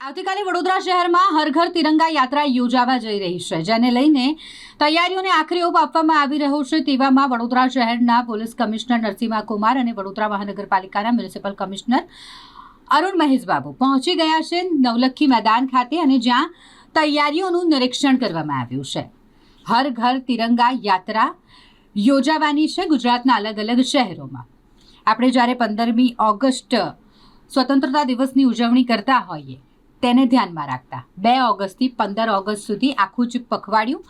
આવતીકાલે વડોદરા શહેરમાં હર ઘર તિરંગા યાત્રા યોજાવા જઈ રહી છે, જેને લઈને તૈયારીઓને આખરી ઓપ આપવામાં આવી રહ્યો છે. તેવામાં વડોદરા શહેરના પોલીસ કમિશનર નરસિંહા કુમાર અને વડોદરા મહાનગરપાલિકાના મ્યુનિસિપલ કમિશનર અરુણ મહેશબાબુ પહોંચી ગયા છે નવલખી મેદાન ખાતે અને જ્યાં તૈયારીઓનું નિરીક્ષણ કરવામાં આવ્યું છે. હર ઘર તિરંગા યાત્રા યોજાવાની છે ગુજરાતના અલગ અલગ શહેરોમાં. આપણે જ્યારે પંદરમી ઓગસ્ટ સ્વતંત્રતા દિવસની ઉજવણી કરતા હોઈએ તેને ધ્યાનમાં રાખતા. બે ઓગસ્ટથી પંદર ઓગસ્ટ સુધી આખું જ પખવાડિયું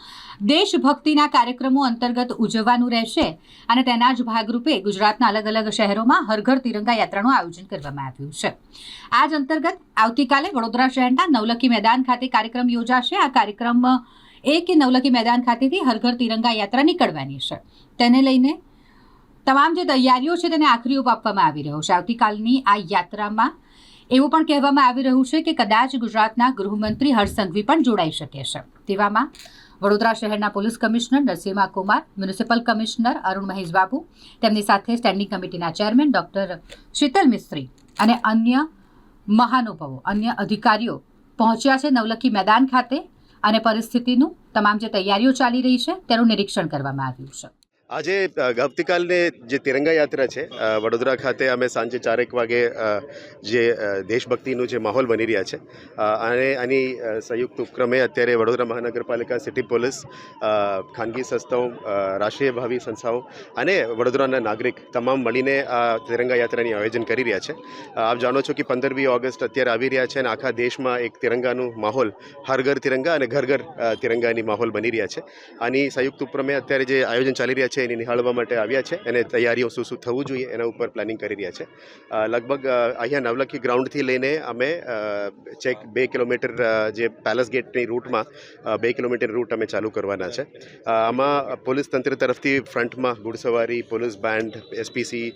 દેશભક્તિના કાર્યક્રમો અંતર્ગત ઉજવવાનું રહેશે અને તેના જ ભાગરૂપે ગુજરાતના અલગ અલગ શહેરોમાં હરઘર તિરંગા યાત્રાનું આયોજન કરવામાં આવ્યું છે. આ જ અંતર્ગત આવતીકાલે વડોદરા શહેરના નવલખી મેદાન ખાતે કાર્યક્રમ યોજાશે. આ કાર્યક્રમ એક નવલખી મેદાન ખાતેથી હરઘર તિરંગા યાત્રા નીકળવાની છે. તેને લઈને તમામ જે તૈયારીઓ છે તેને આખરી ઓપ આપવામાં આવી રહ્યો છે. આવતીકાલની આ યાત્રામાં એવું પણ કહેવામાં આવી રહ્યું છે કે કદાચ ગુજરાતના ગૃહમંત્રી હર્ષ પણ જોડાઈ શકે છે. તેવામાં વડોદરા શહેરના police commissioner Narasimha Kumar, municipal commissioner Arun Mahesh Babu, તેમની સાથે સ્ટેન્ડિંગ કમિટીના ચેરમેન ડોક્ટર શીતલ મિસ્ત્રી અને અન્ય મહાનુભાવો, અન્ય અધિકારીઓ પહોંચ્યા છે નવલખી મેદાન ખાતે અને પરિસ્થિતિનું તમામ જે તૈયારીઓ ચાલી રહી છે તેનું નિરીક્ષણ કરવામાં આવ્યું છે. આજે આવતીકાલને જે તિરંગા યાત્રા છે વડોદરા ખાતે અમે સાંજે ચારેક વાગે જે દેશભક્તિનું જે માહોલ બની રહ્યા છે અને આની સંયુક્ત ઉપક્રમે અત્યારે વડોદરા મહાનગરપાલિકા, સિટી પોલીસ ખાનગી સંસ્થાઓ રાષ્ટ્રીય ભાવિ સંસ્થાઓ અને વડોદરાના નાગરિક તમામ મળીને આ તિરંગા યાત્રાની આયોજન કરી રહ્યા છે. આપ જાણો છો કે પંદરમી ઓગસ્ટ અત્યારે આવી રહ્યા છે અને આખા દેશમાં એક તિરંગાનું માહોલ, હર ઘર તિરંગા અને ઘર ઘર તિરંગાની માહોલ બની રહ્યા છે. આની સંયુક્ત ઉપક્રમે અત્યારે જે આયોજન ચાલી રહ્યા છે એની નિહાળવા માટે આવ્યા છે અને તૈયારીઓ શું શું થવું જોઈએ એના ઉપર પ્લાનિંગ કરી રહ્યા છે. લગભગ અહીંયા નવલખી ગ્રાઉન્ડથી લઈને અમે ચેક બે કિલોમીટર જે પેલેસ ગેટની રૂટમાં બે કિલોમીટર રૂટ અમે ચાલુ કરવાના છે. આમાં પોલીસ તંત્ર તરફથી ફ્રન્ટમાં ઘોડસવારી, police band, SPC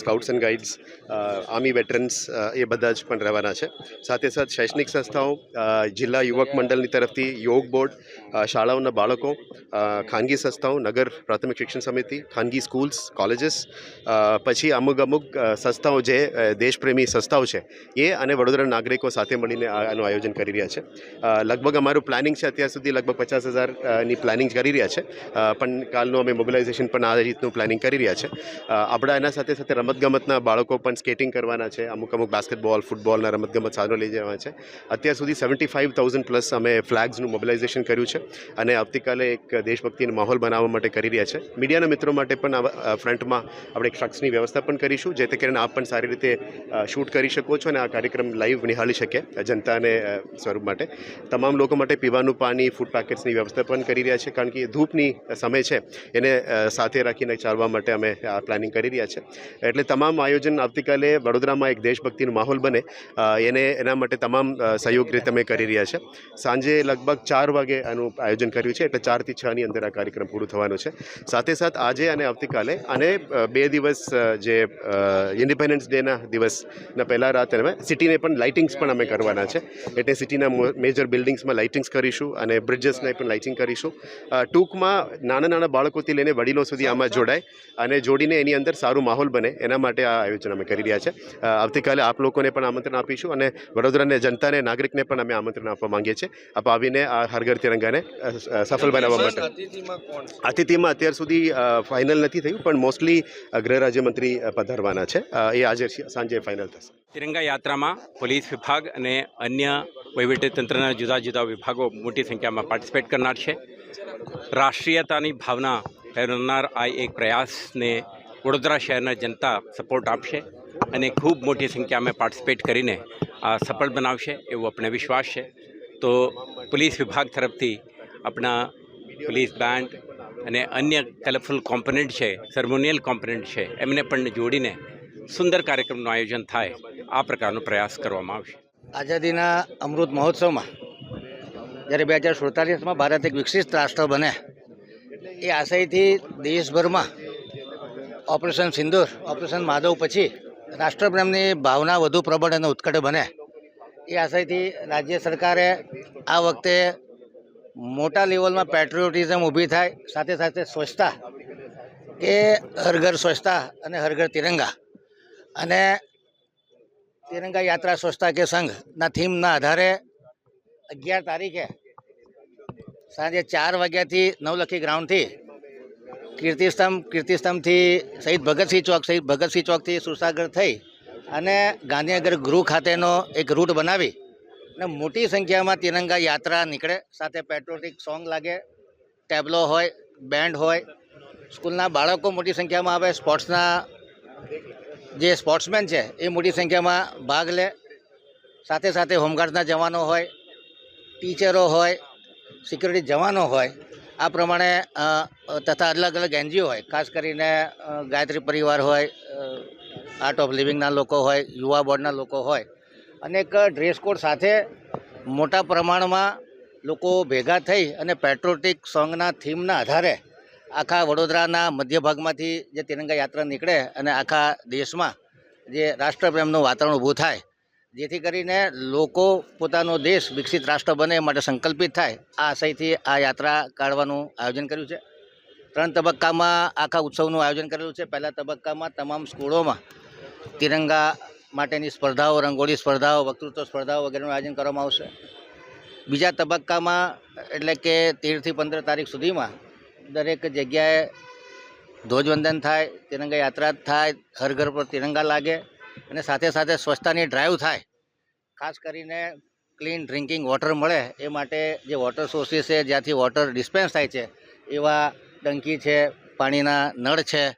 scouts and guides army veterans એ બધા જ પણ રહેવાના છે. સાથે સાથે શૈક્ષણિક સંસ્થાઓ જિલ્લા યુવક મંડળની તરફથી યોગ બોર્ડ શાળાઓના બાળકો ખાનગી સંસ્થાઓ, નગર પ્રાથમિક શિક્ષણ સમિતિ ખાનગી સ્કૂલ્સ કોલેજીસ પછી અમુક અમુક સંસ્થાઓ જે દેશપ્રેમી સંસ્થાઓ છે, એ અને વડોદરા નાગરિકો સાથે મળીને આનું આયોજન કરી રહ્યા છે. લગભગ અમારું પ્લાનિંગ છે અત્યાર સુધી લગભગ પચાસ હજારની પ્લાનિંગ કરી રહ્યા છે. પણ કાલનું અમે મોબિલાઇઝેશન પણ આ રીતનું પ્લાનિંગ કરી રહ્યા છે. આપણા એના સાથે સાથે રમતગમતના બાળકો પણ સ્કેટિંગ કરવાના છે. અમુક અમુક બાસ્કેટબોલ ફૂટબોલના રમતગમત સાધનો લઈ જવાના છે. અત્યાર સુધી સેવન્ટી ફાઇવ થાઉઝન્ડ પ્લસ અમે ફ્લેગ્સનું મોબિલાઇઝેશન કર્યું છે અને આવતીકાલે એક દેશભક્તિનો માહોલ બનાવવા માટે કરી રહ્યા છે. મીડિયાના મિત્રો માટે પણ આ, ફ્રન્ટમાં આપણે એક શખ્સની વ્યવસ્થા પણ કરીશું જેથી કરીને આપ પણ સારી રીતે શૂટ કરી શકો છો અને આ કાર્યક્રમ લાઈવ નિહાળી શકે જનતાને સ્વરૂપ માટે. તમામ લોકો માટે પીવાનું પાણી ફૂડ પેકેટ્સની વ્યવસ્થા પણ કરી રહ્યા છે કારણ કે ધૂપની સમય છે એને સાથે રાખીને ચાલવા માટે અમે આ પ્લાનિંગ કરી રહ્યા છે. એટલે તમામ આયોજન આવતીકાલે વડોદરામાં એક દેશભક્તિનો માહોલ બને એને એના માટે તમામ સહયોગ રીતે અમે કરી રહ્યા છે. સાંજે લગભગ ચાર વાગે આનું આયોજન કર્યું છે એટલે ચારથી છની અંદર આ કાર્યક્રમ પૂરું થવાનો છે. સાથે સાથ આજે અને આવતીકાલે અને બે દિવસ જે ઇન્ડિપેન્ડન્સ ડેના દિવસના પહેલાં રાતે અમે સિટીને પણ લાઇટિંગ્સ પણ અમે કરવાના છે. એટલે સિટીના મેજર બિલ્ડિંગ્સમાં લાઇટિંગ્સ કરીશું અને બ્રિજેસને પણ લાઇટિંગ કરીશું. ટૂંકમાં નાના નાના બાળકોથી લઈને વડીલો સુધી આમાં જોડાય અને જોડીને એની અંદર સારું માહોલ બને. એના માટે આ આયોજન અમે કરી રહ્યા છે. આવતીકાલે આપ લોકોને પણ આમંત્રણ આપીશું અને વડોદરાને જનતાને નાગરિકને પણ અમે આમંત્રણ આપવા માંગીએ છીએ. આપ આવીને આ હરઘર તિરંગાને સફળ બનાવવા માટે. અતિથિમાં અત્યાર સુધી ફાઇનલ નથી થયું, પણ મોસ્ટલી ગૃહ રાજ્યમંત્રી પધારવાના છે. એ આજે સાંજે ફાઇનલ થશે. તિરંગા યાત્રામાં પોલીસ વિભાગ અને અન્ય વહીવટીતંત્રના જુદા જુદા વિભાગો મોટી સંખ્યામાં પાર્ટિસિપેટ કરનાર છે. રાષ્ટ્રીયતાની ભાવના ફેરવનાર આ એક પ્રયાસને વડોદરા શહેરના જનતા સપોર્ટ આપશે અને ખૂબ મોટી સંખ્યામાં પાર્ટિસિપેટ કરીને આ સફળ બનાવશે એવો આપણે વિશ્વાસ છે. તો પોલીસ વિભાગ તરફથી આપણા પોલીસ બેન્ડ અને અન્ય કલરફુલ કોમ્પોનન્ટ છે સર્મોનિયલ કોમ્પોનન્ટ છે, એમને પણ જોડીને સુંદર કાર્યક્રમનું આયોજન થાય, આ પ્રકારનો પ્રયાસ કરવામાં આવશે. આઝાદીના અમૃત મહોત્સવમાં જ્યારે બે હજાર સુડતાલીસમાં ભારત એક વિકસિત રાષ્ટ્ર બને, એ આશયથી દેશભરમાં ઓપરેશન સિંદૂર, ઓપરેશન માધવ પછી રાષ્ટ્રપ્રેમની ભાવના વધુ પ્રબળ અને ઉત્કટ બને, એ આશયથી રાજ્ય સરકારે આ વખતે મોટા લેવલમાં પેટ્રિયોટિઝમ ઊભી થાય, સાથે સાથે સ્વચ્છતા કે હર ઘર સ્વચ્છતા અને હર ઘર તિરંગા. અને તિરંગા યાત્રા સ્વચ્છતા કે સંઘના થીમના આધારે અગિયાર તારીખે સાંજે ચાર વાગ્યાથી નવલખી ગ્રાઉન્ડથી કીર્તિસ્તંભ, કીર્તિસ્તંભથી શહીદ ભગતસિંહ ચોક, શહીદ ભગતસિંહ ચોકથી સુરસાગર થઈ અને ગાંધીનગર ગૃહ ખાતેનો એક રૂટ બનાવી અને મોટી સંખ્યામાં તિરંગા યાત્રા નીકળે. સાથે પેટ્રોટિક સોંગ લાગે ટેબ્લો હોય બેન્ડ હોય. સ્કૂલના બાળકો મોટી સંખ્યામાં આવે સ્પોર્ટ્સના જે સ્પોર્ટ્સમેન છે, એ મોટી સંખ્યામાં ભાગ લે. સાથે સાથે હોમગાર્ડના જવાનો હોય, ટીચરો હોય સિક્યુરિટી જવાનો હોય. આ પ્રમાણે તથા અલગ અલગ એનજીઓ હોય. ખાસ કરીને ગાયત્રી પરિવાર હોય આર્ટ ઓફ લિવિંગના લોકો હોય, યુવા બોર્ડના લોકો હોય. અને એક ડ્રેસ કોડ સાથે મોટા પ્રમાણમાં લોકો ભેગા થઈ અને પેટ્રોટિક સોંગના થીમના આધારે આખા વડોદરાના મધ્ય ભાગમાંથી જે તિરંગા યાત્રા નીકળે અને આખા દેશમાં જે રાષ્ટ્રપ્રેમનું વાતાવરણ ઊભું થાય, જેથી કરીને લોકો પોતાનો દેશ વિકસિત રાષ્ટ્ર બને એ માટે સંકલ્પિત થાય, આ આશયથી આ યાત્રા કાઢવાનું આયોજન કર્યું છે. ત્રણ તબક્કામાં આખા ઉત્સવનું આયોજન કરેલું છે. પહેલા તબક્કામાં તમામ સ્કૂલોમાં તિરંગા માટેની સ્પર્ધાઓ, રંગોળી સ્પર્ધાઓ, વક્તૃત્વ સ્પર્ધાઓ વગેરેનું આયોજન કરવામાં આવશે. બીજા તબક્કામાં, એટલે કે તેરથી પંદર તારીખ સુધીમાં, દરેક જગ્યાએ ધ્વજવંદન થાય, તિરંગા યાત્રા થાય, હર ઘર પર તિરંગા લાગે અને સાથે સાથે સ્વચ્છતાની ડ્રાઈવ થાય. ખાસ કરીને ક્લીન ડ્રિંકિંગ વોટર મળે, એ માટે જે વોટર સોર્સિસ છે, જ્યાંથી વોટર ડિસ્પેન્સ થાય છે, એવા ટંકી છે, પાણીના નળ છે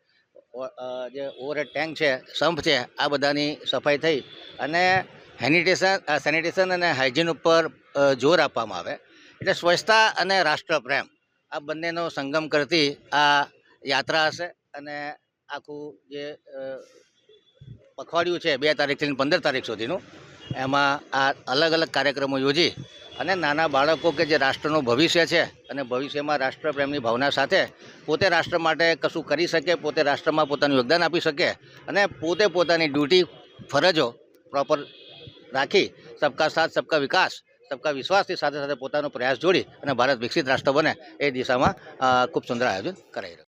જે ઓવરહેડ ટેન્ક છે સંપ છે, આ બધાની સફાઈ થઈ અને હેનિટેશન સેનિટેશન અને હાઇજીન ઉપર જોર આપવામાં આવે. એટલે સ્વચ્છતા અને રાષ્ટ્રપ્રેમ આ બંનેનો સંગમ કરતી આ યાત્રા હશે અને આખું જે પખવાડિયું છે, બે તારીખથી પંદર તારીખ સુધીનું એમાં આ અલગ અલગ કાર્યક્રમો યોજી અને નાના બાળકો કે જે રાષ્ટ્રનું ભવિષ્ય છે અને ભવિષ્યમાં રાષ્ટ્રપ્રેમની ભાવના સાથે પોતે રાષ્ટ્ર માટે કશું કરી શકે, પોતે રાષ્ટ્રમાં પોતાનું યોગદાન આપી શકે અને પોતે પોતાની ડ્યુટી, ફરજો પ્રોપર રાખી સબકા સાથ, સબકા વિકાસ, સબકા વિશ્વાસની સાથે સાથે પોતાનો પ્રયાસ જોડી અને ભારત વિકસિત રાષ્ટ્ર બને એ દિશામાં ખૂબ સુંદર આયોજન કરાઈ રહ્યું